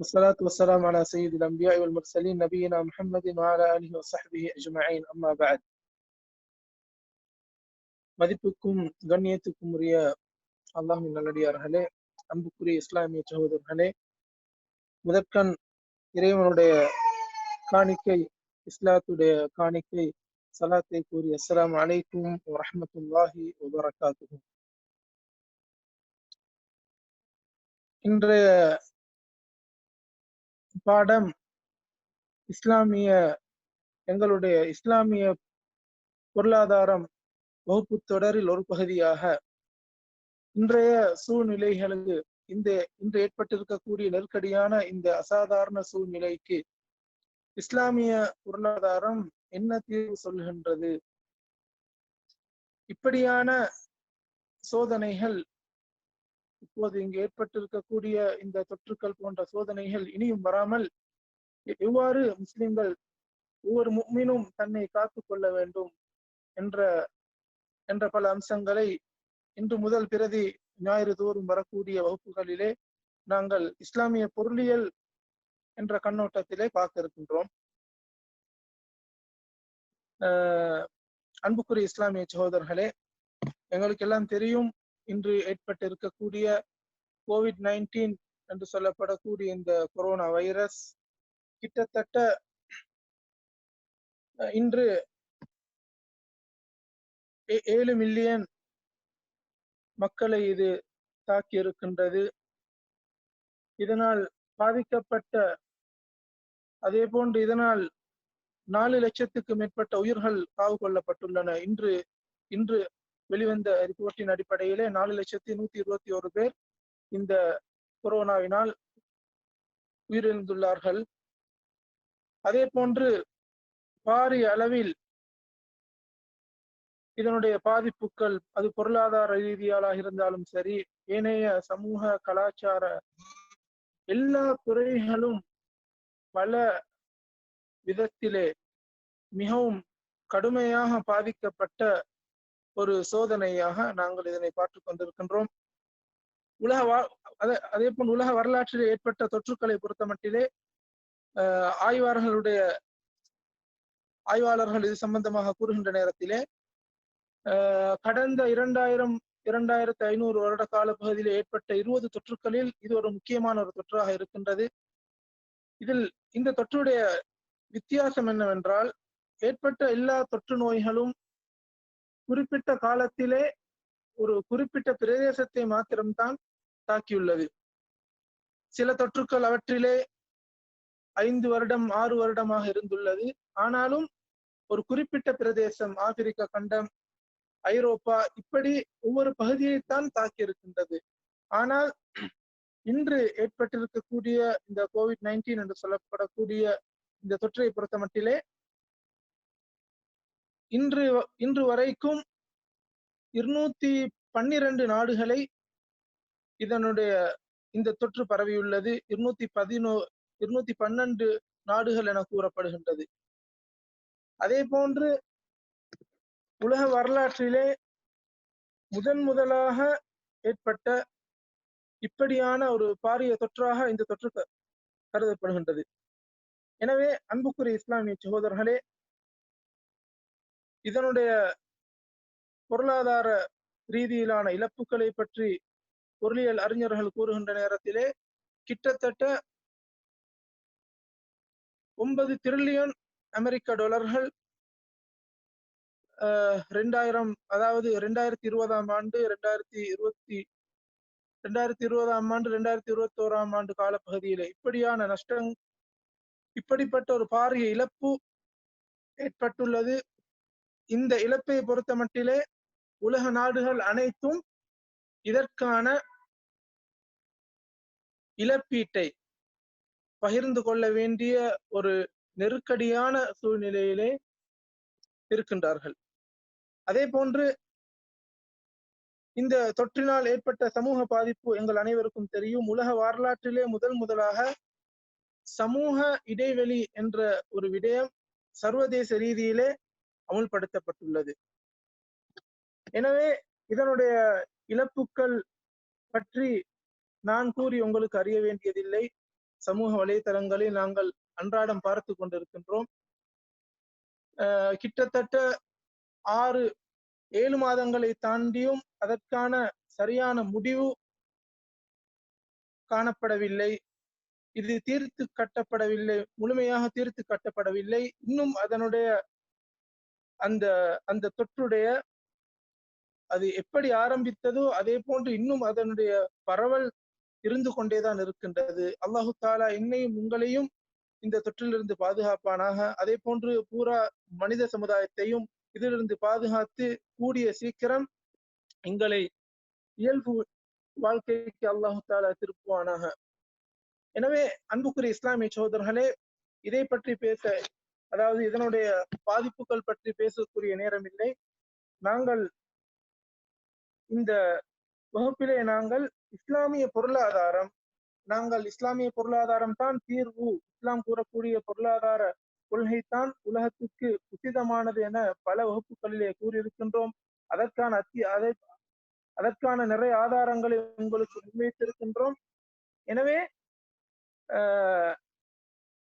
والصلاة والسلام على سيد الأنبياء والمرسلين نبينا محمد وعلى آله وصحبه أجمعين أما بعد மதிப்புக்கும் கண்ணியத்துக்கும் உரிய அல்லாஹின் நல்லடியார்களே அன்புக்குரிய இஸ்லாமிய சகோதரர்களே முதற்கண் இறைவனுடைய காணிக்கை இஸ்லாத்துடைய காணிக்கை சலாத்தை கூறி அஸ்ஸலாமு அலைக்கும் வரஹ்மத்துல்லாஹி வபரகாத்துஹு இன்றைய பாடம் இஸ்லாமிய எங்களுடைய இஸ்லாமிய பொருளாதாரம் வகுப்பு தொடரில் ஒரு பகுதியாக இன்றைய சூழ்நிலைகளுக்கு இந்த இன்று ஏற்பட்டிருக்கக்கூடிய நெருக்கடியான இந்த அசாதாரண சூழ்நிலைக்கு இஸ்லாமிய பொருளாதாரம் என்ன தீர்வு சொல்கின்றது இப்படியான சோதனைகள் இப்போது இங்கு ஏற்பட்டிருக்கக்கூடிய இந்த தொற்றுக்கள் போன்ற சோதனைகள் இனியும் வராமல் எவ்வாறு முஸ்லிம்கள் ஒவ்வொரு முக்மினும் தன்னை காத்து கொள்ள வேண்டும் என்ற என்ற பல அம்சங்களை இன்று முதல் பிரதி ஞாயிறு தோறும் வரக்கூடிய வகுப்புகளிலே நாங்கள் இஸ்லாமிய பொருளியல் என்ற கண்ணோட்டத்திலே பார்க்க இருக்கின்றோம் அன்புக்குரிய இஸ்லாமிய சகோதரர்களே எங்களுக்கு எல்லாம் தெரியும் இன்று ஏற்பட்டு இருக்கக்கூடிய கோவிட் நைன்டீன் என்று சொல்லப்படக்கூடிய இந்த கொரோனா வைரஸ் கிட்டத்தட்ட இன்று ஏழு மில்லியன் மக்களை இது தாக்கி இருக்கின்றது இதனால் பாதிக்கப்பட்ட அதே போன்று இதனால் நாலு லட்சத்துக்கு மேற்பட்ட உயிர்கள் காவு கொள்ளப்பட்டுள்ளன. இன்று இன்று வெளிவந்த ரிப்போர்ட்டின் அடிப்படையிலே நாலு லட்சத்தி நூத்தி இருபத்தி ஒரு பேர் இந்த கொரோனாவினால் உயிரிழந்துள்ளார்கள். அதே போன்று பாரிய அளவில் இதனுடைய பாதிப்புகள் அது பொருளாதார ரீதியாலாக இருந்தாலும் சரி ஏனைய சமூக கலாச்சார எல்லா துறைகளும் பல விதத்திலே மிகவும் கடுமையாக பாதிக்கப்பட்ட ஒரு சோதனையாக நாங்கள் இதனை பார்த்து கொண்டிருக்கின்றோம். உலக வா அதே போல் உலக வரலாற்றில் ஏற்பட்ட தொற்றுக்களை பொறுத்த மட்டிலே ஆய்வாளர்களுடைய ஆய்வாளர்கள் இது சம்பந்தமாக கூறுகின்ற நேரத்திலே கடந்த இரண்டாயிரம் இரண்டாயிரத்தி ஐநூறு வருட கால பகுதியில் ஏற்பட்ட இருபது தொற்றுக்களில் இது ஒரு முக்கியமான ஒரு தொற்றாக இருக்கின்றது. இதில் இந்த தொற்றுடைய வித்தியாசம் என்னவென்றால் ஏற்பட்ட எல்லா தொற்று நோய்களும் குறிப்பிட்ட காலத்திலே ஒரு குறிப்பிட்ட பிரதேசத்தை மாத்திரம்தான் தாக்கியுள்ளது. சில தொற்றுக்கள் அவற்றிலே ஐந்து வருடம் ஆறு வருடமாக இருந்துள்ளது. ஆனாலும் ஒரு குறிப்பிட்ட பிரதேசம் ஆப்பிரிக்க கண்டம் ஐரோப்பா இப்படி ஒவ்வொரு பகுதியைத்தான் தாக்கி இருக்கின்றது ஆனால் இன்று ஏற்பட்டிருக்கக்கூடிய இந்த கோவிட் நைன்டீன் என்று சொல்லப்படக்கூடிய இந்த தொற்றை பொறுத்த மட்டிலே இன்று இன்று வரைக்கும் இருநூத்தி பன்னிரண்டு நாடுகளை இதனுடைய இந்த தொற்று பரவியுள்ளது. இருநூத்தி பதினோ இருநூத்தி பன்னெண்டு நாடுகள் என கூறப்படுகின்றது. அதே போன்று உலக வரலாற்றிலே முதன் முதலாக ஏற்பட்ட இப்படியான ஒரு பாரிய தொற்றாக இந்த தொற்று கருதப்படுகின்றது. எனவே அன்புக்குரிய இஸ்லாமிய சகோதரர்களே இதனுடைய பொருளாதார ரீதியிலான இழப்புகளை பற்றி பொருளியல் அறிஞர்கள் கூறுகின்ற நேரத்திலே கிட்டத்தட்ட ஒன்பது டிரில்லியன் அமெரிக்க டாலர்கள் ரெண்டாயிரம் அதாவது ரெண்டாயிரத்தி இருபதாம் ஆண்டு ரெண்டாயிரத்தி இருபத்தி ரெண்டாயிரத்தி இருபதாம் ஆண்டு ரெண்டாயிரத்தி இருபத்தி ஓராம் ஆண்டு காலப்பகுதியிலே இப்படியான நஷ்டம் இப்படிப்பட்ட ஒரு பாரிய இழப்பு ஏற்பட்டுள்ளது. இந்த இழப்பை பொறுத்த மட்டிலே உலக நாடுகள் அனைத்தும் இதற்கான இழப்பீட்டை பகிர்ந்து கொள்ள வேண்டிய ஒரு நெருக்கடியான சூழ்நிலையிலே இருக்கின்றார்கள். அதே போன்று இந்த தொற்றினால் ஏற்பட்ட சமூக பாதிப்பு எங்கள் அனைவருக்கும் தெரியும். உலக வரலாற்றிலே முதல் முதலாக சமூக இடைவெளி என்ற ஒரு விடயம் சர்வதேச ரீதியிலே அமுல்படுத்தப்பட்டுள்ளது. எனவே இதனுடைய இழப்புக்கள் பற்றி நான் கூறி உங்களுக்கு அறிய வேண்டியதில்லை. சமூக வலைதளங்களில் நாங்கள் அன்றாடம் பார்த்து கொண்டிருக்கின்றோம். அஹ் கிட்டத்தட்ட ஆறு ஏழு மாதங்களை தாண்டியும் அதற்கான சரியான முடிவு காணப்படவில்லை. இது தீர்த்து கட்டப்படவில்லை முழுமையாக தீர்த்து கட்டப்படவில்லை. இன்னும் அதனுடைய அந்த அந்த தொற்றுடைய அது எப்படி ஆரம்பித்ததோ அதே போன்று இன்னும் அதனுடைய பரவல் இருந்து கொண்டேதான் இருக்கின்றது. அல்லாஹு தாலா என்னையும் உங்களையும் இந்த தொற்றிலிருந்து பாதுகாப்பானாக. அதே போன்று பூரா மனித சமுதாயத்தையும் இதிலிருந்து பாதுகாத்து கூடிய சீக்கிரம் எங்களை இயல்பு வாழ்க்கைக்கு அல்லாஹு தாலா திருப்புவானாக. எனவே அன்புக்குரிய இஸ்லாமிய சகோதரர்களே இதை பற்றி பேச அதாவது இதனுடைய பாதிப்புகள் பற்றி பேசக்கூடிய நேரம் இல்லை. நாங்கள் இந்த வகுப்பிலே நாங்கள் இஸ்லாமிய பொருளாதாரம் நாங்கள் இஸ்லாமிய பொருளாதாரம் தான் தீர்வு இஸ்லாம் கூறக்கூடிய பொருளாதார கொள்கைத்தான் உலகத்துக்கு புத்திதமானது என பல வகுப்புகளிலே கூறியிருக்கின்றோம். அதற்கான அத்தி அதை அதற்கான நிறைய ஆதாரங்களை உங்களுக்கு முன்வைத்திருக்கின்றோம். எனவே ஆஹ்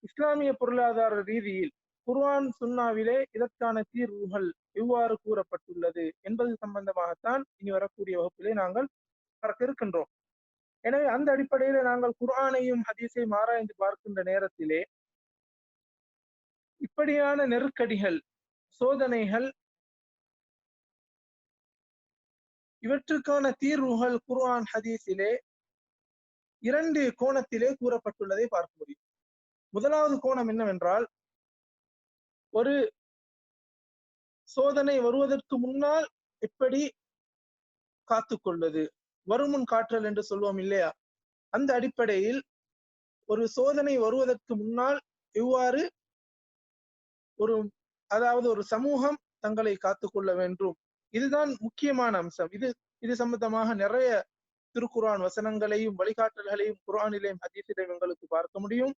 இஸ்லாமிய பொருளாதார ரீதியில் குர்ஆன் சுன்னாவிலே இதற்கான தீர்வுகள் எவ்வாறு கூறப்பட்டுள்ளது என்பது சம்பந்தமாகத்தான் இனி வரக்கூடிய வகுப்பிலே நாங்கள் பார்க்க இருக்கின்றோம். எனவே அந்த அடிப்படையில நாங்கள் குர்ஆனையும் ஹதீஸையும் ஆராய்ந்து பார்க்கின்ற நேரத்திலே இப்படியான நெருக்கடிகள் சோதனைகள் இவற்றுக்கான தீர்வுகள் குர்ஆன் ஹதீஸிலே இரண்டு கோணத்திலே கூறப்பட்டுள்ளதை பார்க்க முடியும். முதலாவது கோணம் என்னவென்றால் ஒரு சோதனை வருவதற்கு முன்னால் எப்படி காத்துக்கொள்வது வருமுன் காற்றல் என்று சொல்வோம் இல்லையா? அந்த அடிப்படையில் ஒரு சோதனை வருவதற்கு முன்னால் இவ்வாறு ஒரு அதாவது ஒரு சமூகம் தங்களை காத்துக்கொள்ள வேண்டும். இதுதான் முக்கியமான அம்சம். இது இது சம்பந்தமாக நிறைய திருக்குரான் வசனங்களையும் வழிகாட்டல்களையும் குரானிலையும் ஹதீஸிலையும் எங்களுக்கு பார்க்க முடியும்.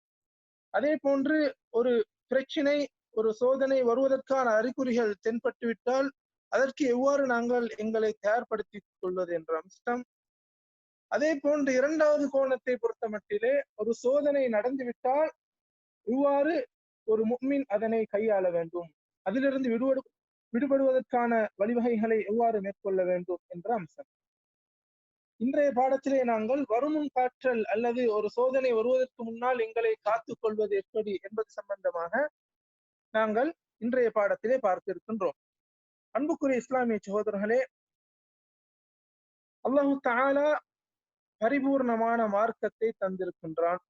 அதே போன்று ஒரு பிரச்சினை ஒரு சோதனை வருவதற்கான அறிகுறிகள் தென்பட்டுவிட்டால் அதற்கு எவ்வாறு நாங்கள் எங்களை தயார்படுத்திக் கொள்வது என்ற அம்சம். அதே போன்று இரண்டாவது கோணத்தை பொறுத்த மட்டிலே ஒரு சோதனை நடந்துவிட்டால் இவ்வாறு ஒரு முக்மின் அதனை கையாள வேண்டும். அதிலிருந்து விடுபடு விடுபடுவதற்கான வழிவகைகளை எவ்வாறு மேற்கொள்ள வேண்டும் என்ற அம்சம். இன்றைய பாடத்திலே நாங்கள் வருமுன் காற்றல் அல்லது ஒரு சோதனை வருவதற்கு முன்னால் எங்களை காத்துக் கொள்வது எப்படி என்பது சம்பந்தமாக நாங்கள் இன்றைய பாடத்திலே பார்த்திருக்கின்றோம். அன்புக்குரிய இஸ்லாமிய சகோதரர்களே அல்லாஹு தாலா பரிபூர்ணமான மார்க்கத்தை தந்திருக்கின்றான்.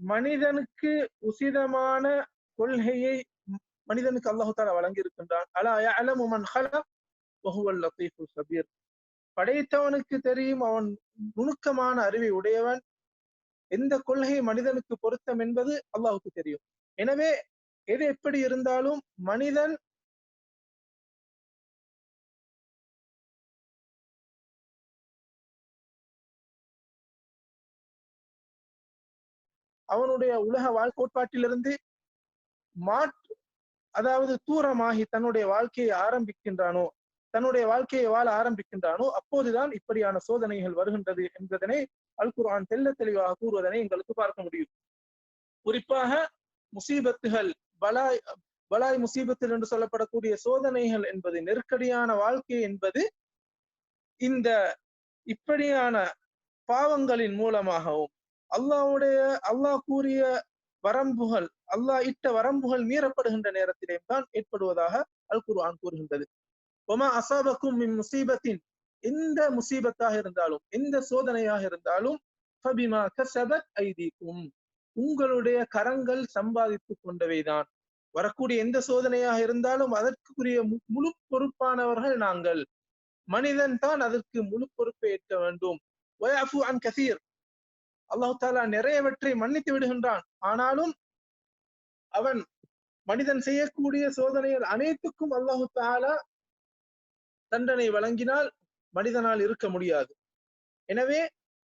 மனிதனுக்கு உசிதமான கொள்கையை மனிதனுக்கு அல்லாஹு தாலா வழங்கியிருக்கின்றான். அலா யஅலமு மன் ஹலக் படைத்தவனுக்கு தெரியும் அவன் நுணுக்கமான அறிவை உடையவன். எந்த கொள்கை மனிதனுக்கு பொருத்தம் என்பது அல்லாஹுக்கு தெரியும். எனவே எது எப்படி இருந்தாலும் மனிதன் அவனுடைய உலக வாழ்க்கோட்பாட்டிலிருந்து மாற்று அதாவது தூரமாகி தன்னுடைய வாழ்க்கையை ஆரம்பிக்கின்றானோ தன்னுடைய வாழ்க்கையை வாழ ஆரம்பிக்கின்றானோ அப்போதுதான் இப்படியான சோதனைகள் வருகின்றது என்பதனை அல் குர்ஆன் தெல்ல தெளிவாக கூறுவதனை எங்களுக்கு பார்க்க முடியும். குறிப்பாக முசீபத்துகள் பலாய் பலாய் முசீபத்தில் என்று சொல்லப்படக்கூடிய சோதனைகள் என்பது நெருக்கடியான வாழ்க்கை என்பது இந்த இப்படியான பாவங்களின் மூலமாகவும் அல்லாவுடைய அல்லாஹ் கூறிய வரம்புகள் அல்லாஹ் இட்ட வரம்புகள் மீறப்படுகின்ற நேரத்திலே தான் ஏற்படுவதாக அல் குர்ஆன் கூறுகின்றது. ஒமா அசாபக்கும் மின் முசீபத்தின் எந்த முசீபத்தாக இருந்தாலும் எந்த சோதனையாக இருந்தாலும் உங்களுடைய கரங்கள் சம்பாதித்துக் கொண்டவைதான். வரக்கூடிய எந்த சோதனையாக இருந்தாலும் அதற்குரிய முழு பொறுப்பானவர்கள் நாங்கள். மனிதன் தான் அதற்கு முழு பொறுப்பை ஏற்க வேண்டும். அன் கசீர். அல்லாஹு தாலா நிறையவற்றை மன்னித்து விடுகின்றான். ஆனாலும் அவன் மனிதன் செய்யக்கூடிய சோதனைகள் அனைத்துக்கும் அல்லாஹு தாலா தண்டனை வழங்கினால் மனிதனால் இருக்க முடியாது. எனவே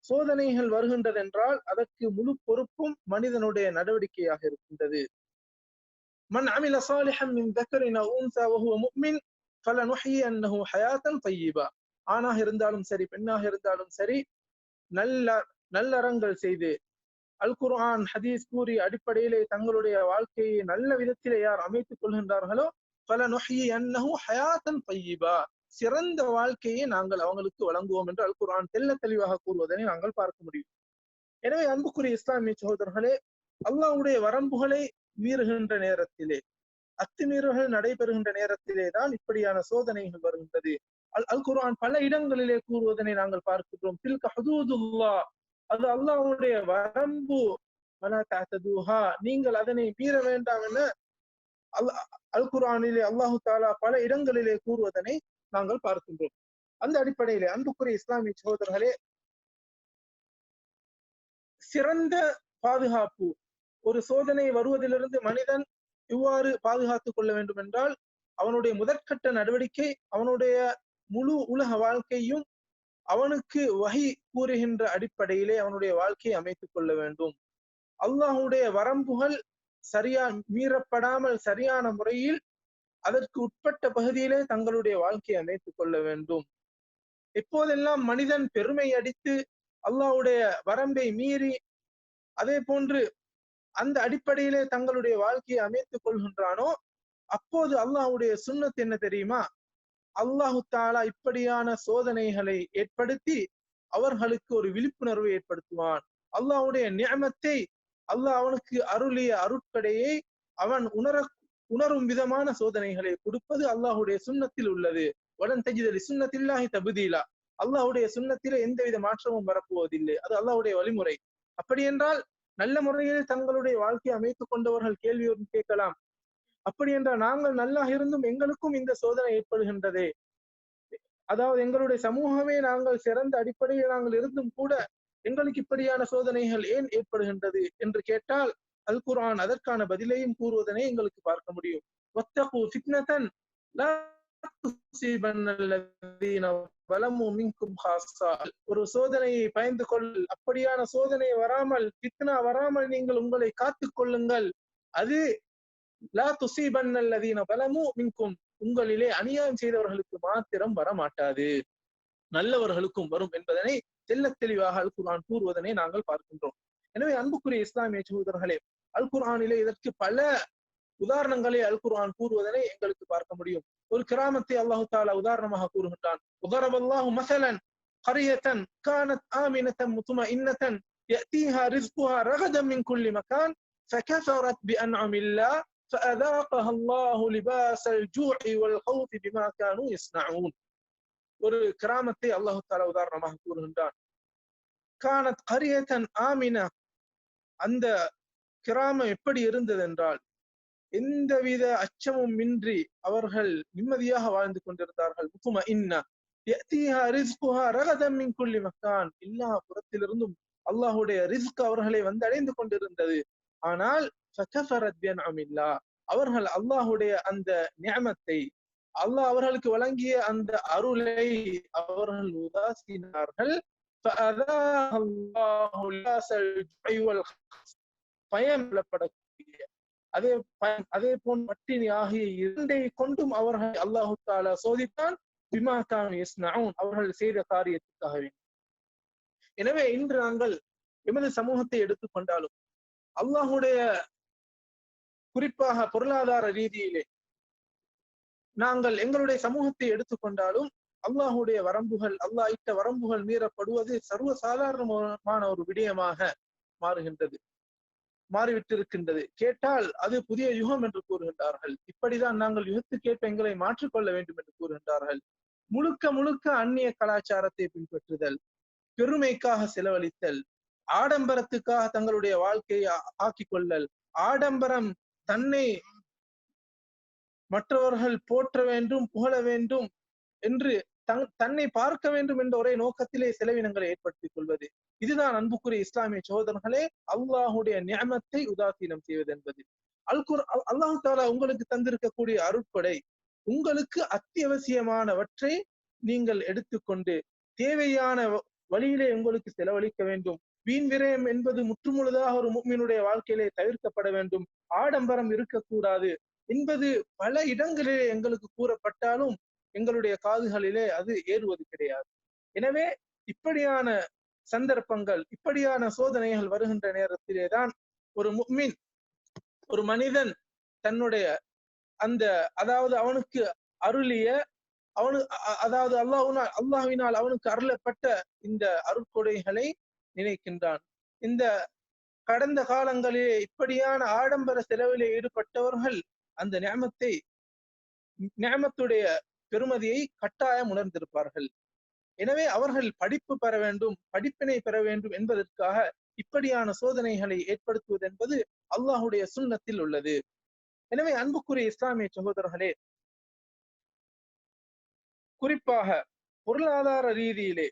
சோதனைகள் வருகின்றதென்றால் அதற்கு முழு பொறுப்பும் மனிதனுடைய நடவடிக்கையாக இருக்கின்றது. மன் அமில சாலிஹம் மின் தக்கரின் அவு உன்சா வஹுவ முஃமின் ஃபலனுஹ்யியன்னஹு ஹயாத்தன் தய்யிபா ஆணாக இருந்தாலும் சரி பெண்ணாக இருந்தாலும் சரி நல்ல நல்லறங்கள் செய்து அல் குர்ஆன் ஹதீஸ் கூறி அடிப்படையிலே தங்களுடைய வாழ்க்கையை நல்ல விதத்திலே யார் அமைத்துக் கொள்கின்றார்களோ பல நொஹி அன்னஹு ஹயாத்தன் பையிபா சிறந்த வாழ்க்கையை நாங்கள் அவங்களுக்கு வழங்குவோம் என்று அல் குர்ஆன் தெல்ல தெளிவாக கூறுவதனை நாங்கள் பார்க்க முடியும். எனவே அன்புக்குரிய இஸ்லாமிய சகோதரர்களே அல்லாஹ்வுடைய வரம்புகளை மீறுகின்ற நேரத்திலே அத்துமீறல்கள் நடைபெறுகின்ற நேரத்திலே தான் இப்படியான சோதனைகள் வருகின்றது. அல் அல் குர்ஆன் பல இடங்களிலே கூறுவதனை நாங்கள் பார்க்கிறோம் தில்க ஹதூதுல்லா அது அல்லாஹ்வுடைய வரம்பு. வலா நீங்கள் அதனை மீற வேண்டாம் என அல் அல் குர்ஆனிலே அல்லாஹு தாலா பல இடங்களிலே கூறுவதனை நாங்கள் பார்க்கின்றோம். அந்த அடிப்படையிலே அன்புக்குரிய இஸ்லாமிய சகோதரர்களே சிறந்த பாதுகாப்பு ஒரு சோதனை வருவதிலிருந்து மனிதன் இவ்வாறு பாதுகாத்துக் கொள்ள வேண்டும் என்றால் அவனுடைய முதற்கட்ட நடவடிக்கை அவனுடைய முழு உலக வாழ்க்கையும் அவனுக்கு வகை கூறுகின்ற அடிப்படையிலே அவனுடைய வாழ்க்கையை அமைத்துக் கொள்ள வேண்டும். அல்லாஹுடைய வரம்புகள் சரியா மீறப்படாமல் சரியான முறையில் அதற்கு உட்பட்ட பகுதியிலே தங்களுடைய வாழ்க்கையை அமைத்துக் கொள்ள வேண்டும். எப்போதெல்லாம் மனிதன் பெருமை அடித்து அல்லாஹ்வுடைய வரம்பை மீறி அதே போன்று அந்த அடிப்படையிலே தங்களுடைய வாழ்க்கையை அமைத்துக் கொள்கின்றானோ அப்போது அல்லாஹ்வுடைய சுண்ணத் என்ன தெரியுமா? அல்லாஹு தாலா இப்படியான சோதனைகளை ஏற்படுத்தி அவர்களுக்கு ஒரு விழிப்புணர்வை ஏற்படுத்துவான். அல்லாஹ்வுடைய நியமத்தை அல்லாஹ் அவனுக்கு அருளிய அருட்கடையை அவன் உணர உணரும் விதமான சோதனைகளை கொடுப்பது அல்லாஹுடைய சுண்ணத்தில் உள்ளது. உடன் தஜிதலி சுண்ணத்தில்லாஹி தபுதீலா. அல்லாஹுடைய சுண்ணத்தில எந்தவித மாற்றமும் வரப்போவதில்லை. அது அல்லாஹுடைய வழிமுறை. அப்படி என்றால் நல்ல முறையில் தங்களுடைய வாழ்க்கையை அமைத்துக் கொண்டவர்கள் கேள்வியோடு கேட்கலாம். அப்படி என்றால் நாங்கள் நல்லா இருந்தும் எங்களுக்கும் இந்த சோதனை ஏற்படுகின்றதே. அதாவது எங்களுடைய சமூகமே நாங்கள் சிறந்த அடிப்படையில் நாங்கள் இருந்தும் கூட எங்களுக்கு இப்படியான சோதனைகள் ஏன் ஏற்படுகின்றது என்று கேட்டால் அல் குரான் அதற்கான பதிலையும் கூறுவதனை எங்களுக்கு பார்க்க முடியும். ஒரு சோதனையை பயந்து கொள். அப்படியான சோதனை வராமல் கித்னா வராமல் நீங்கள் உங்களை காத்துக் கொள்ளுங்கள். அது லா துஸீபன்னல்லதீன பலமு மின்கும். உங்களிலே அநியாயம் செய்தவர்களுக்கு மாத்திரம் வரமாட்டாது. நல்லவர்களுக்கும் வரும் என்பதனை தெல்ல தெளிவாக அல் குரான் கூறுவதனை நாங்கள் பார்க்கின்றோம். எனவே அன்புக்குரிய இஸ்லாமிய சகோதரர்களே அல் குரானிலே இதற்கு பல உதாரணங்களை அல் குரான் கூறுவதனை எங்களுக்கு பார்க்க முடியும். ஒரு கிராமத்தை அல்லாஹு தாலா உதாரணமாக கூறுகின்றான் உதரவல்லாஹு மசலன் قرية كانت آمنة مطمئنة يأتيها رزقها رغدا من كل مكان فكفرت بأنعم الله فأذاقها الله لباس الجوع والخوف بما كانوا يصنعون ஒரு கிராமத்தை அல்லாஹு தாலா உதாரணமாக கூறுகின்றான் கானத் கரியத்தன் ஆமினா அந்த கிராமம் எப்படி இருந்தது என்றால் எந்தவித அச்சமும் இன்றி அவர்கள் நிம்மதியாக வாழ்ந்து கொண்டிருந்தார்கள். முத்தும இன்னா மக்கான். எல்லா புறத்திலிருந்தும் அல்லாஹுடைய ரிஸ்க் அவர்களை வந்து அடைந்து கொண்டிருந்தது. ஆனால் அவர்கள் அல்லாஹுடைய அந்த நியமத்தை அல்லாஹ் அவர்களுக்கு வழங்கிய அந்த அருளை அவர்கள் உதாசீனார்கள். பயம் அதே அதே போல் பட்டினி ஆகிய இரண்டை கொண்டும் அவர்கள் அல்லாஹு தாலா சோதித்தான். பிமாக்கான் அவர்கள் செய்த காரியத்துக்காகவே எனவே இன்று நாங்கள் எமது சமூகத்தை எடுத்துக்கொண்டாலும் அல்லாஹுடைய குறிப்பாக பொருளாதார ரீதியிலே நாங்கள் எங்களுடைய சமூகத்தை எடுத்துக்கொண்டாலும் அல்லாஹுடைய வரம்புகள் அல்லாஹ் இட்ட வரம்புகள் மீறப்படுவது சர்வசாதாரணமான ஒரு விடயமாக மாறுகின்றது. மாறிவிட்டிருக்கின்றது. கேட்டால் அது புதிய யுகம் என்று கூறுகின்றார்கள். இப்படிதான் நாங்கள் யுகத்துக்கேற்ப எங்களை மாற்றிக்கொள்ள வேண்டும் என்று கூறுகின்றார்கள். முழுக்க முழுக்க அந்நிய கலாச்சாரத்தை பின்பற்றுதல் பெருமைக்காக செலவழித்தல் ஆடம்பரத்துக்காக தங்களுடைய வாழ்க்கையை ஆக்கிக் கொள்ளல் ஆடம்பரம் தன்னை மற்றவர்கள் போற்ற வேண்டும் புகழ வேண்டும் என்று தன்னை பார்க்க வேண்டும் என்ற ஒரே நோக்கத்திலே செலவினங்களை ஏற்படுத்திக் கொள்வது. இதுதான் அன்புக்குரிய இஸ்லாமிய சகோதரர்களே அல்லாஹுடைய நியமத்தை உதாசீனம் செய்வது என்பது. அல்குர் அல்லாஹு தாலா உங்களுக்கு தந்திருக்கக்கூடிய அருட்படை உங்களுக்கு அத்தியாவசியமானவற்றை நீங்கள் எடுத்துக்கொண்டு தேவையான வழியிலே உங்களுக்கு செலவழிக்க வேண்டும். வீண் விரயம் என்பது முற்றுமுழுதாக ஒரு முக்மினுடைய வாழ்க்கையிலே தவிர்க்கப்பட வேண்டும். ஆடம்பரம் இருக்கக்கூடாது என்பது பல இடங்களிலே எங்களுக்கு கூறப்பட்டாலும் எங்களுடைய காதுகளிலே அது ஏறுவது கிடையாது. எனவே இப்படியான சந்தர்ப்பங்கள் இப்படியான சோதனைகள் வருகின்ற நேரத்திலே தான் ஒரு முக்மின் ஒரு மனிதன் தன்னுடைய அந்த அதாவது அவனுக்கு அருளிய அவனு அதாவது அல்லாஹுனால் அல்லாஹுவினால் அவனுக்கு அருளப்பட்ட இந்த அருட்கொடைகளை நினைக்கின்றான். இந்த கடந்த காலங்களிலே இப்படியான ஆடம்பர செலவிலே ஈடுபட்டவர்கள் அந்த நியமத்தை நியமத்துடைய பெருமதியை கட்டாயம் உணர்ந்திருப்பார்கள். எனவே அவர்கள் படிப்பு பெற வேண்டும் படிப்பினை பெற வேண்டும் என்பதற்காக இப்படியான சோதனைகளை ஏற்படுத்துவது என்பது அல்லாஹுடைய சுண்ணத்தில் உள்ளது. எனவே அன்புக்குரிய இஸ்லாமிய சகோதரர்களே குறிப்பாக பொருளாதார ரீதியிலே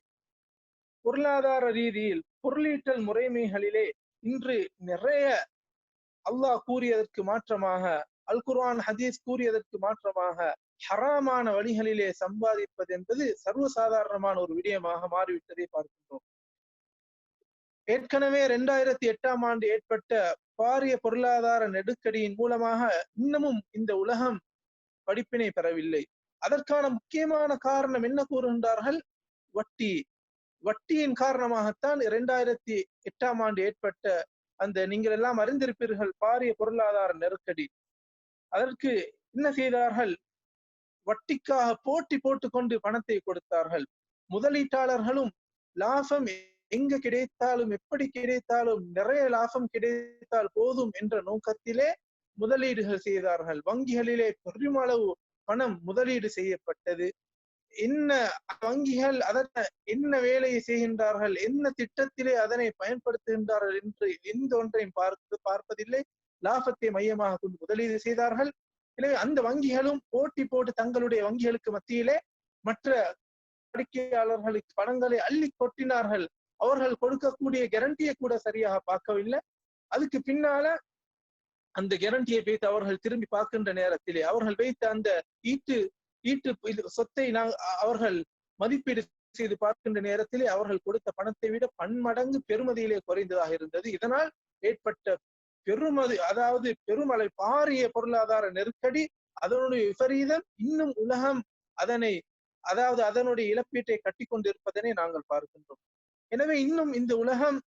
பொருளாதார ரீதியில் பொருளீட்டல் முறைமைகளிலே இன்று நிறைய அல்லாஹ் கூறியதற்கு மாற்றமாக அல் குர்ஆன் ஹதீஸ் கூறியதற்கு மாற்றமாக ஹராமான வழிகளிலே சம்பாதிப்பது என்பது சர்வசாதாரணமான ஒரு விடயமாக மாறிவிட்டதை பார்க்கின்றோம். ஏற்கனவே இரண்டாயிரத்தி எட்டாம் ஆண்டு ஏற்பட்ட பாரிய பொருளாதார நெருக்கடியின் மூலமாக இன்னமும் இந்த உலகம் படிப்பினை பெறவில்லை. அதற்கான முக்கியமான காரணம் என்ன கூறுகின்றார்கள்? வட்டி. வட்டியின் காரணமாகத்தான் இரண்டாயிரத்தி எட்டாம் ஆண்டு ஏற்பட்ட அந்த நீங்கள் எல்லாம் அறிந்திருப்பீர்கள் பாரிய பொருளாதார நெருக்கடி. அதற்கு என்ன செய்தார்கள்? வட்டிக்காக போட்டி போட்டுக்கொண்டு பணத்தை கொடுத்தார்கள். முதலீட்டாளர்களும் லாபம் எங்க கிடைத்தாலும் எப்படி கிடைத்தாலும் நிறைய லாபம் கிடைத்தால் போதும் என்ற நோக்கத்திலே முதலீடுகள் செய்தார்கள். வங்கிகளிலே பெருமளவு பணம் முதலீடு செய்யப்பட்டது. என்ன வங்கிகள் அதன் என்ன வேலையை செய்கின்றார்கள் என்ன திட்டத்திலே அதனை பயன்படுத்துகின்றார்கள் என்று எந்த ஒன்றையும் பார்த்து பார்ப்பதில்லை. லாபத்தை மையமாக கொண்டு முதலீடு செய்தார்கள். எனவே அந்த வங்கிகளும் போட்டி போட்டு தங்களுடைய வங்கிகளுக்கு மத்தியிலே மற்ற வாடிக்கையாளர்களுக்கு பணங்களை அள்ளி கொட்டினார்கள். அவர்கள் கொடுக்கக்கூடிய கேரண்டியை கூட சரியாக பார்க்கவில்லை. அதுக்கு பின்னால அந்த கேரண்டியை வைத்து அவர்கள் திரும்பி பார்க்கின்ற நேரத்திலே அவர்கள் வைத்த அந்த ஈட்டு ஈட்டு சொத்தை நான் அவர்கள் மதிப்பீடு செய்து பார்க்கின்ற நேரத்திலே அவர்கள் கொடுத்த பணத்தை விட பன்மடங்கு பெருமதியிலே குறைந்ததாக இருந்தது. இதனால் ஏற்பட்ட பெருமதி அதாவது பெருமலை பாரிய பொருளாதார நெருக்கடி அதனுடைய விபரீதம் இன்னும் உலகம் அதனை அதாவது அதனுடைய இழப்பீட்டை கட்டி கொண்டிருப்பதனை நாங்கள் பார்க்கின்றோம். எனவே இன்னும் இந்த உலகம்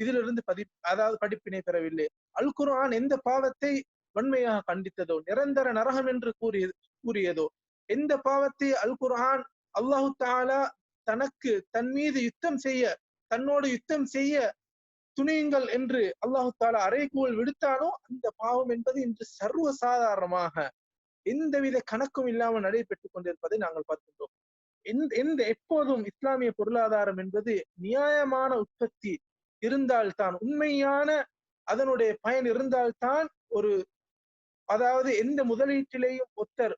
இதிலிருந்து பதி அதாவது படிப்பினை பெறவில்லை. அல் குர்ஆன் எந்த பாவத்தை வன்மையாக கண்டித்ததோ நிரந்தர நரகம் என்று கூறியது கூறியதோ எந்த பாவத்தை அல் குர்ஆன் அல்லாஹு தாலா தனக்கு தன் மீது யுத்தம் செய்ய தன்னோடு யுத்தம் செய்ய துணியுங்கள் என்று அல்லாஹு தாலா அறைகூல் விடுத்தானோ அந்த பாவம் என்பது இன்று சர்வ சாதாரணமாக எந்தவித கணக்கும் இல்லாமல் நடைபெற்றுக் கொண்டிருப்பதை நாங்கள் பார்க்கின்றோம். எந்த எந்த எப்போதும் இஸ்லாமிய பொருளாதாரம் என்பது நியாயமான உற்பத்தி இருந்தால்தான் உண்மையான அதனுடைய பயன் இருந்தால்தான் ஒரு அதாவது எந்த முதலீட்டிலேயும் ஒத்தர்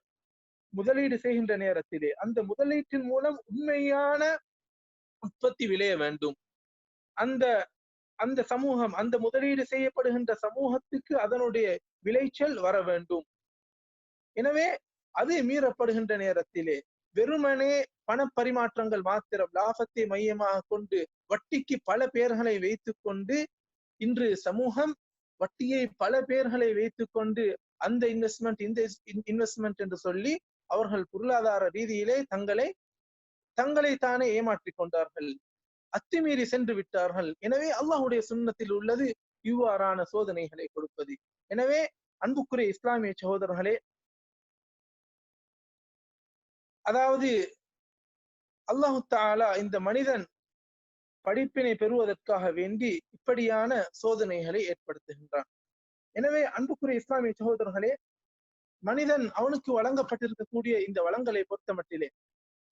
முதலீடு செய்கின்ற நேரத்திலே அந்த முதலீட்டின் மூலம் உண்மையான உற்பத்தி விளைய வேண்டும். அந்த அந்த சமூகம் அந்த முதலீடு செய்யப்படுகின்ற சமூகத்துக்கு அதனுடைய விளைச்சல் வர வேண்டும். எனவே அது மீறப்படுகின்ற நேரத்திலே வெறுமனே பணப்பரிமாற்றங்கள் மாத்திரம் லாபத்தை மையமாக கொண்டு வட்டிக்கு பல பேர்களை வைத்துக் கொண்டு இன்று சமூகம் வட்டியை பல பேர்களை வைத்துக் கொண்டு அந்த இன்வெஸ்ட்மெண்ட் இந்த இன்வெஸ்ட்மெண்ட் என்று சொல்லி அவர்கள் பொருளாதார ரீதியிலே தங்களை தங்களை தானே ஏமாற்றிக் கொண்டார்கள். அத்துமீறி சென்று விட்டார்கள். எனவே அல்லாஹுடைய சுண்ணத்தில் உள்ளது இவ்வாறான சோதனைகளை கொடுப்பது. எனவே அன்புக்குரிய இஸ்லாமிய சகோதரர்களே அதாவது அல்லாஹு தாலா இந்த மனிதன் படிப்பினை பெறுவதற்காக வேண்டி இப்படியான சோதனைகளை ஏற்படுத்துகின்றான். எனவே அன்புக்குரிய இஸ்லாமிய சகோதரர்களே மனிதன் அவனுக்கு வழங்கப்பட்டிருக்கக்கூடிய இந்த வளங்களை பொறுத்த மட்டிலே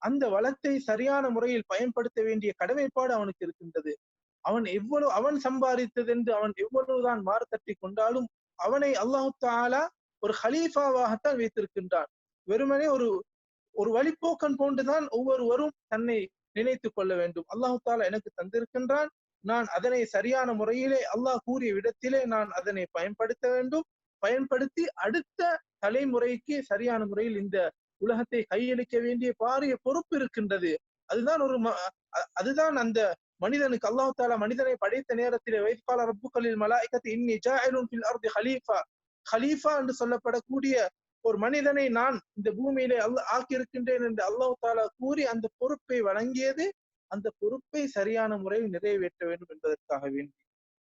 அந்த வளத்தை சரியான முறையில் பயன்படுத்த வேண்டிய கடமைப்பாடு அவனுக்கு இருக்கின்றது. அவன் எவ்வளவு அவன் சம்பாதித்ததென்று அவன் எவ்வளவுதான் மாறு தட்டி கொண்டாலும் அவனை அல்லாஹு தாலா ஒரு ஹலீஃபாவாகத்தான் வைத்திருக்கின்றான். வெறுமனே ஒரு ஒரு வழிப்போக்கன் போன்றுதான் ஒவ்வொருவரும் தன்னை நினைத்துக் கொள்ள வேண்டும். அல்லாஹு தாலா எனக்கு தந்திருக்கின்றான். நான் அதனை சரியான முறையிலே அல்லாஹ் கூறிய விடத்திலே நான் அதனை பயன்படுத்த வேண்டும். பயன்படுத்தி அடுத்த தலைமுறைக்கு சரியான முறையில் இந்த உலகத்தை கையளிக்க வேண்டிய பாரிய பொறுப்பு இருக்கின்றது. அதுதான் ஒரு அதுதான் அந்த மனிதனுக்கு அல்லாஹு தாலா மனிதனை படைத்த நேரத்திலே வைத்கால ரப்புகளில் மலாய்க்கத்து இன்னி ஜாயிலும் அர்தி ஹலீஃபா. ஹலீஃபா என்று சொல்லப்படக்கூடிய ஒரு மனிதனை நான் இந்த பூமியிலே அல்ல ஆக்கியிருக்கின்றேன் என்று அல்லாஹு தாலா கூறி அந்த பொறுப்பை வழங்கியது அந்த பொறுப்பை சரியான முறையில் நிறைவேற்ற வேண்டும் என்பதற்காக வேண்டி.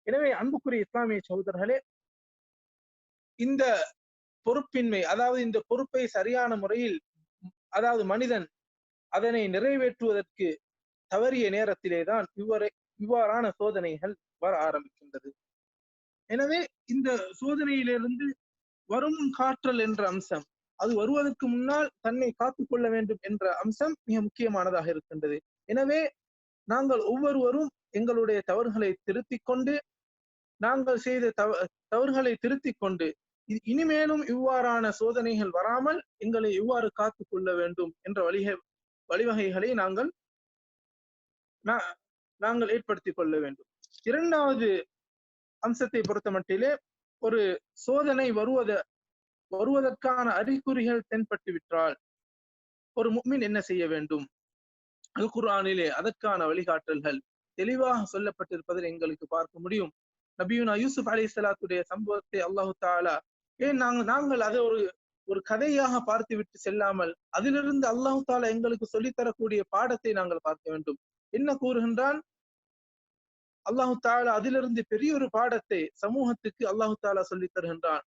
எனவே அன்புக்குரிய இஸ்லாமிய சகோதரர்களே இந்த பொறுப்பின்மை அதாவது இந்த பொறுப்பை சரியான முறையில் அதாவது மனிதன் அதனை நிறைவேற்றுவதற்கு தவறிய நேரத்திலே தான் இவ்வரை இவ்வாறான சோதனைகள் வர ஆரம்பிக்கின்றது. எனவே இந்த சோதனையிலிருந்து வரும் காற்றல் என்ற அம்சம் அது வருவதற்கு முன்னால் தன்னை காத்துக் கொள்ள வேண்டும் என்ற அம்சம் மிக முக்கியமானதாக இருக்கின்றது. எனவே நாங்கள் ஒவ்வொருவரும் எங்களுடைய தவறுகளை திருத்திக் கொண்டு நாங்கள் செய்த தவ தவறுகளை திருத்திக் கொண்டு இனிமேலும் இவ்வாறான சோதனைகள் வராமல் எங்களை எவ்வாறு காத்துக் கொள்ள வேண்டும் என்ற வழிக வழிவகைகளை நாங்கள் நாங்கள் ஏற்படுத்திக் கொள்ள வேண்டும். இரண்டாவது அம்சத்தை பொறுத்த மட்டிலே ஒரு சோதனை வருவத வருவதற்கான அறிகுறிகள் தென்பட்டு விட்டால் ஒரு முக்மின் என்ன செய்ய வேண்டும்? அது குர்ஆனிலே அதற்கான வழிகாட்டல்கள் தெளிவாக சொல்லப்பட்டிருப்பதை எங்களுக்கு பார்க்க முடியும். நபியுனா யூசுப் அலி சலாத்துடைய சம்பவத்தை அல்லாஹு தாலா ஏன் நாங்கள் நாங்கள் அதை ஒரு ஒரு கதையாக பார்த்து விட்டு செல்லாமல் அதிலிருந்து அல்லாஹு தாலா எங்களுக்கு சொல்லித்தரக்கூடிய பாடத்தை நாங்கள் பார்க்க வேண்டும். என்ன கூறுகின்றான்? அல்லாஹு தாலா அதிலிருந்து பெரிய ஒரு பாடத்தை சமூகத்துக்கு அல்லாஹு தாலா சொல்லி தருகின்றான்.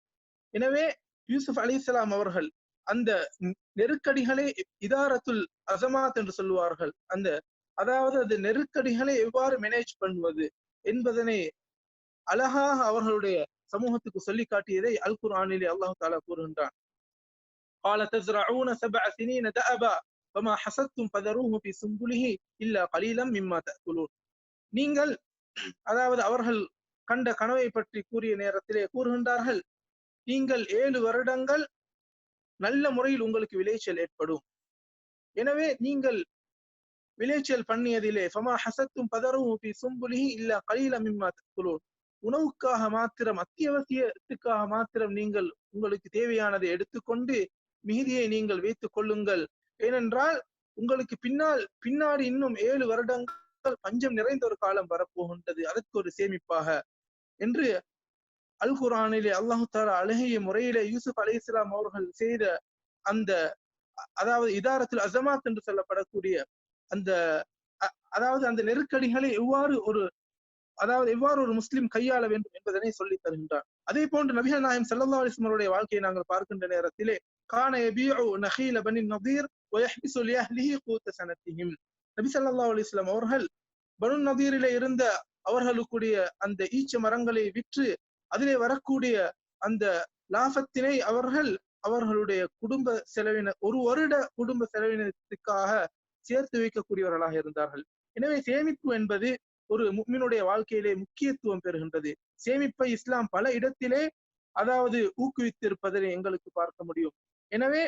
எனவே யூசுப் அலி இஸ்லாம் அவர்கள் அந்த நெருக்கடிகளை இதாரத்துல் அசமாத் என்று சொல்லுவார்கள். அந்த அதாவது அது நெருக்கடிகளை எவ்வாறு மேனேஜ் பண்ணுவது என்பதனை அழகாக அவர்களுடைய சமூகத்துக்கு சொல்லி காட்டியதை அல் குர்ஆனிலே அல்லாஹு தாலா கூறுகின்றான் قال تزرعون سبع سنين دأبا فما حصدتم فذروه في سنبله إلا قليلا مما تأكلون நீங்கள் அதாவது அவர்கள் கண்ட கனவை பற்றி கூறிய நேரத்திலே கூறுகின்றார்கள் நீங்கள் ஏழு வருடங்கள் நல்ல முறையில் உங்களுக்கு விளைச்சல் ஏற்படும் எனவே நீங்கள் விளைச்சல் பண்ணியதிலே ஃபமா ஹசத்தும் பதரும் சும்புலிஹி இல்ல கலீல மிம்மா தக்குலூன் உணவுக்காக மாத்திரம் அத்தியாவசியத்துக்காக மாத்திரம் நீங்கள் உங்களுக்கு தேவையானதை எடுத்துக்கொண்டு மீதியை நீங்கள் வைத்துக் கொள்ளுங்கள். ஏனென்றால் உங்களுக்கு பின்னால் பின்னாடி இன்னும் ஏழு வருடங்கள் பஞ்சம் நிறைந்த ஒரு காலம் வரப்போகின்றது. அதற்கு ஒரு சேமிப்பாக. என்று அல் குரானிலே அல்லாஹு தாலா அழகிய முறையிலே யூசுப் அலி இஸ்லாம் அவர்கள் செய்த அந்த அதாவது இதாரத்தில் அசமாத் என்று சொல்லப்படக்கூடிய அந்த அதாவது அந்த நெருக்கடிகளை எவ்வாறு ஒரு அதாவது எவ்வாறு ஒரு முஸ்லிம் கையாள வேண்டும் என்பதனை சொல்லி தருகின்றார் அதே போன்று நபிகள் நாயம் செல்லல்லா அலிஸ்மருடைய வாழ்க்கையை நாங்கள் பார்க்கின்ற நேரத்திலே சனத்தியும் நபி சல்லா அலிஸ்லாம் அவர்கள் பனு நதீரிலே இருந்த அவர்களுக்குடைய அந்த ஈச்ச மரங்களை விற்று அதிலே வரக்கூடிய அந்த லாபத்தினை அவர்கள் அவர்களுடைய குடும்ப செலவின ஒரு வருட குடும்ப செலவினத்துக்காக சேர்த்து வைக்கக்கூடியவர்களாக இருந்தார்கள். எனவே சேமிப்பு என்பது ஒரு முக்மினுடைய வாழ்க்கையிலே முக்கியத்துவம் பெறுகின்றது. சேமிப்பை இஸ்லாம் பல இடத்திலே அதாவது ஊக்குவித்திருப்பதை எங்களுக்கு பார்க்க முடியும். எனவே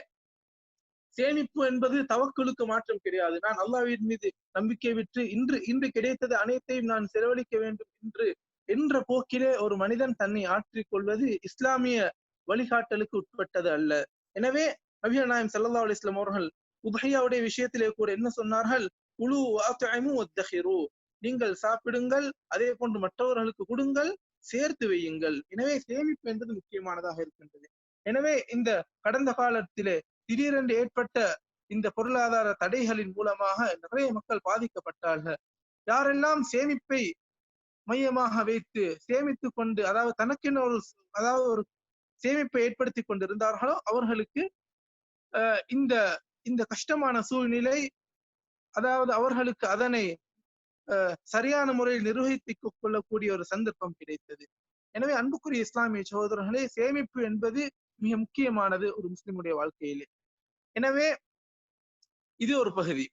சேமிப்பு என்பது தவக்களுக்கு மாற்றம் கிடையாது. நான் அல்லாவின் மீது நம்பிக்கை விட்டு இன்று இன்று கிடைத்தது அனைத்தையும் நான் செலவழிக்க வேண்டும் என்று என்ற போக்கிலே ஒரு மனிதன் தன்னை ஆற்றிக் கொள்வது இஸ்லாமிய வழிகாட்டலுக்கு உட்பட்டது அல்ல. எனவே நபிகள் நாயம் சல்லா அலிஸ்லாம் அவர்கள் உபையாவுடைய விஷயத்திலே கூட என்ன சொன்னார்கள்? குழு நீங்கள் சாப்பிடுங்கள் அதே போன்று மற்றவர்களுக்கு கொடுங்கள் சேர்த்து வையுங்கள். எனவே சேமிப்பு என்பது முக்கியமானதாக இருக்கின்றது. எனவே இந்த கடந்த காலத்திலே திடீரென்று ஏற்பட்ட இந்த பொருளாதார தடைகளின் மூலமாக நிறைய மக்கள் பாதிக்கப்பட்டார்கள். யாரெல்லாம் சேமிப்பை மையமாக வைத்து சேமித்து கொண்டு அதாவது தனக்கென ஒரு அதாவது ஒரு சேமிப்பை ஏற்படுத்தி கொண்டிருந்தார்களோ அவர்களுக்கு இந்த இந்த கஷ்டமான சூழ்நிலை அதாவது அவர்களுக்கு அதனை சரியான முறையில் நிர்வகித்துக் கொள்ளக்கூடிய ஒரு சந்தர்ப்பம் கிடைத்தது. எனவே அன்புக்குரிய இஸ்லாமிய சகோதரர்களே சேமிப்பு என்பது மிக முக்கியமானது ஒரு முஸ்லிமுடைய வாழ்க்கையிலே. எனவே இது ஒரு பகுதி.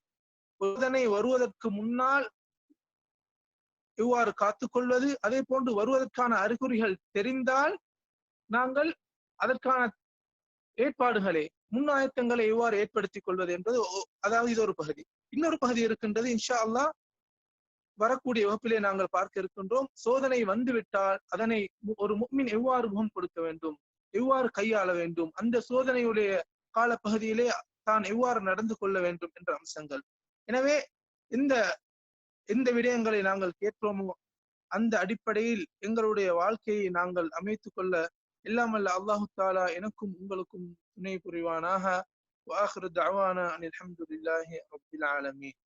சோதனை வருவதற்கு முன்னால் எவ்வாறு காத்துக்கொள்வது அதே போன்று வருவதற்கான அறிகுறிகள் தெரிந்தால் நாங்கள் அதற்கான ஏற்பாடுகளை முன்னாயத்தங்களை எவ்வாறு ஏற்படுத்திக் கொள்வது என்பது அதாவது இது ஒரு பகுதி. இன்னொரு பகுதி இருக்கின்றது இன்ஷா அல்லா வரக்கூடிய வகுப்பிலே நாங்கள் பார்க்க இருக்கின்றோம். சோதனை வந்துவிட்டால் அதனை ஒரு முக்மின் எவ்வாறு முகம் கொடுக்க வேண்டும்? எவ்வாறு கையாள வேண்டும்? அந்த சோதனையுடைய காலப்பகுதியிலே தான் எவ்வாறு நடந்து கொள்ள வேண்டும் என்ற அம்சங்கள். எனவே இந்த எந்த விடயங்களை நாங்கள் கேட்போமோ? அந்த அடிப்படையில் எங்களுடைய வாழ்க்கையை நாங்கள் அமைத்துக் கொள்ள இல்லாமல்ல அல்லாஹு தாலா எனக்கும் உங்களுக்கும் துணை புரிவானாக. வாஹிரு தவானா அனில் அஹமதுல்லாஹி ரபில் ஆலமீன்.